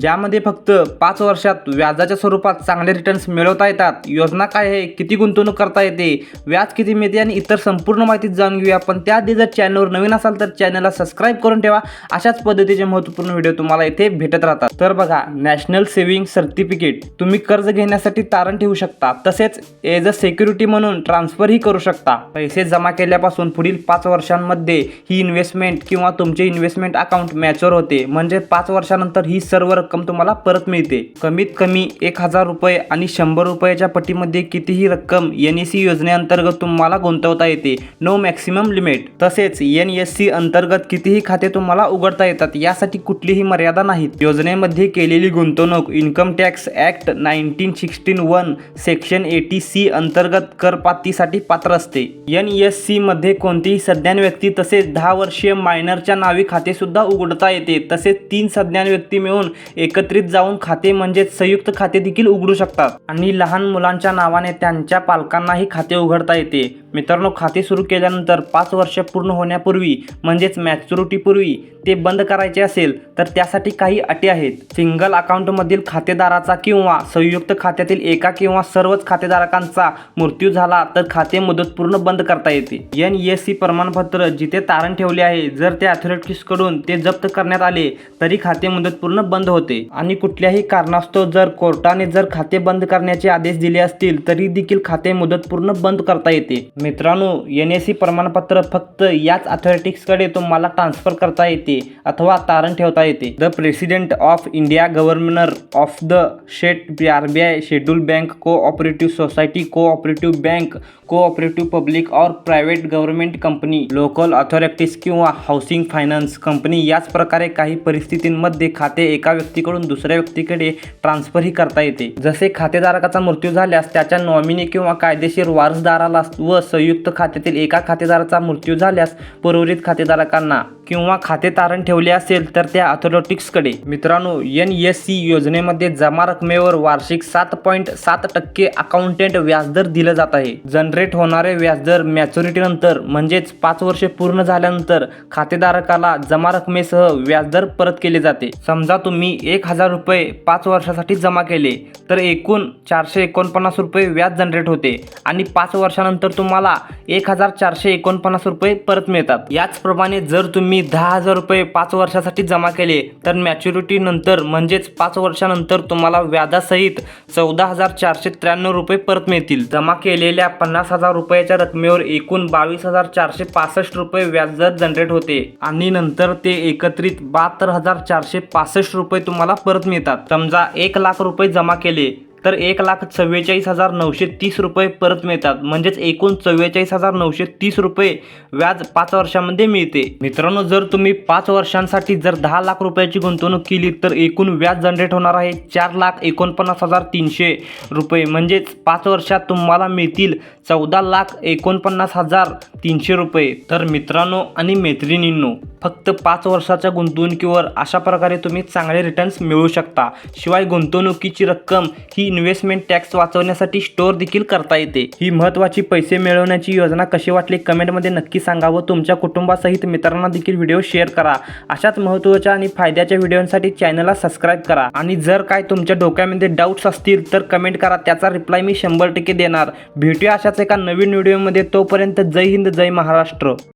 ज्यामध्ये फक्त पाच वर्षात व्याजाच्या स्वरूपात चांगले रिटर्न्स मिळवता येतात. योजना काय आहे? किती गुंतवणूक करता येते? व्याज किती मिळते? आणि इतर संपूर्ण माहिती जाणून घेऊया. पण त्याआधी जर चॅनलवर नवीन असाल तर चॅनलला सबस्क्राईब करून ठेवा. अशाच पद्धतीचे महत्त्वपूर्ण व्हिडिओ तुम्हाला इथे भेटत राहतात. तर बघा नॅशनल सेव्हिंग सर्टिफिकेट तुम्ही कर्ज घेण्यासाठी तारण ठेवू शकता. तसेच एज अ सिक्युरिटी म्हणून ट्रान्सफरही करू शकता. पैसे जमा केल्यापासून पुढील पाच वर्षांमध्ये ही इन्व्हेस्टमेंट किंवा तुमचे इन्व्हेस्टमेंट अकाउंट मॅच्युअर होते. म्हणजे पाच वर्षानंतर ही सर्व रक्कम तुम्हाला परत मिळते. कमीत कमी एक हजार रुपये आणि शंभर रुपयाच्या पटीमध्ये कितीही रक्कम एन एस सी योजनेअंतर्गत तुम्हाला गुंतवता येते. नो मॅक्सिमम लिमिट तसेच एन एस सी अंतर्गत कितीही खाते तुम्हाला उघडता येतात यासाठी कुठलीही मर्यादा नाहीत. योजनेमध्ये केलेली गुंतवणूक income tax act nineteen sixteen one section eighty C अंतर्गत करपातीसाठी पात्र असते. एन एस सी मध्ये कोणतीही सज्ञान व्यक्ती तसेच दहा वर्षीय मायनरच्या नावे खाते सुद्धा उघडता येते. तसेच तीन सज्ञान व्यक्ती मिळून एकत्रित जाऊन खाते म्हणजेच संयुक्त खाते देखील उघडू शकतात. आणि लहान मुलांच्या नावाने त्यांच्या पालकांनाही खाते उघडता येते. मित्रांनो खाते सुरू केल्यानंतर पाच वर्ष पूर्ण होण्यापूर्वी म्हणजेच मॅच्युरिटीपूर्वी ते बंद करायचे असेल तर त्यासाठी काही अटी आहेत. सिंगल अकाउंटमधील खातेदाराचा किंवा संयुक्त खात्यातील एका किंवा सर्वच खातेधारकांचा मृत्यू झाला तर खाते मुदतपूर्ण बंद करता येते. एन एस सी प्रमाणपत्र जिथे तारण ठेवले आहे जर त्या अथॉरिटीजकडून ते जप्त करण्यात आले तरी खाते मुदतपूर्ण बंद होते. आणि कुठल्याही कारणास्तव जर कोर्टाने जर खाते बंद करण्याचे आदेश दिले असतील तरी देखील खाते मुदतपूर्ण बंद करता येते. मित्रांनो एन एस सी प्रमाणपत्र फक्त याच अथॉरिटीजकडे तुम्हाला ट्रान्सफर करता येते अथवा तारण ठेवता येते. The president of India governor of the state R B I schedule bank cooperative society cooperative bank cooperative public और private government company local authorities किंवा हाऊसिंग फायनान्स कंपनी याच प्रकारे काही परिस्थितींमध्ये खाते एका व्यक्तीकडून दुसऱ्या व्यक्तीकडे ट्रान्सफरही करता येते. जसे खातेधारकाचा मृत्यू झाल्यास त्याच्या नॉमिनी किंवा कायदेशीर वारसदाराला व संयुक्त खात्यातील एका खातेदाराचा मृत्यू झाल्यास उर्वरित खातेधारकांना किंवा खाते तारण ठेवले असेल तर त्या अथॉरिटीजकडे मित्रांनो एन एस सी योजनेमध्ये जमा रकमेवर वार्षिक सात पॉईंट सात टक्के अकाउंटंट व्याजदर दिलं जात आहे. जनरेट होणारे व्याजदर मॅच्युरिटीनंतर म्हणजेच पाच वर्षे पूर्ण झाल्यानंतर खातेधारकाला जमा रकमेसह व्याजदर परत केले जाते. समजा तुम्ही एक हजार रुपये पाच वर्षासाठी जमा केले तर एकूण चारशे एकोणपन्नास रुपये व्याज जनरेट होते आणि पाच वर्षानंतर तुम्हाला एक हजार चारशे एकोणपन्नास रुपये परत मिळतात. याचप्रमाणे जर तुम्ही मी दहा हजार रुपये पाच वर्षासाठी जमा केले. तर मॅच्युरिटी नंतर म्हणजेच पाच वर्षानंतर तुम्हाला व्याजासहित चौदा हजार चारशे त्र्याण्णव रुपये परत मिळतील. जमा केलेल्या पन्नास हजार रुपयाच्या रकमेवर एकूण बावीस हजार चारशे पासष्ट रुपये व्याजदर जनरेट होते. आणि नंतर ते एकत्रित बहात्तर हजार चारशे पासष्ट रुपये तुम्हाला परत मिळतात. समजा एक लाख रुपये जमा केले. तर एक लाख चव्वेचाळीस हजार नऊशे तीस रुपये परत मिळतात. म्हणजेच एकूण चव्वेचाळीस हजार नऊशे तीस रुपये व्याज पाच वर्षामध्ये मिळते. मित्रांनो जर तुम्ही पाच वर्षांसाठी जर दहा लाख रुपयाची गुंतवणूक केली तर एकूण व्याज जनरेट होणार आहे चार लाख एकोणपन्नास हजार तीनशे रुपये. म्हणजेच पाच वर्षात तुम्हाला मिळतील चौदा लाख एकोणपन्नास हजार तीनशे रुपये. तर मित्रांनो आणि मैत्रिणींनो फक्त पाच वर्षाच्या गुंतवणुकीवर अशा प्रकारे तुम्ही चांगले रिटर्न्स मिळवू शकता. शिवाय गुंतवणुकीची रक्कम ही इन्व्हेस्टमेंट टॅक्स वाचवण्यासाठी स्टोअर देखील करता येते. ही महत्त्वाची पैसे मिळवण्याची योजना कशी वाटली कमेंटमध्ये नक्की सांगा व तुमच्या कुटुंबासहित मित्रांना देखील व्हिडिओ शेअर करा. अशाच महत्त्वाच्या आणि फायद्याच्या व्हिडिओसाठी चॅनलला सबस्क्राईब करा. आणि जर काय तुमच्या डोक्यामध्ये डाऊट्स असतील तर कमेंट करा. त्याचा रिप्लाय मी शंभर टक्के देणार. भेटूया अशाच एका नवीन व्हिडिओमध्ये तोपर्यंत जय हिंद जय महाराष्ट्र.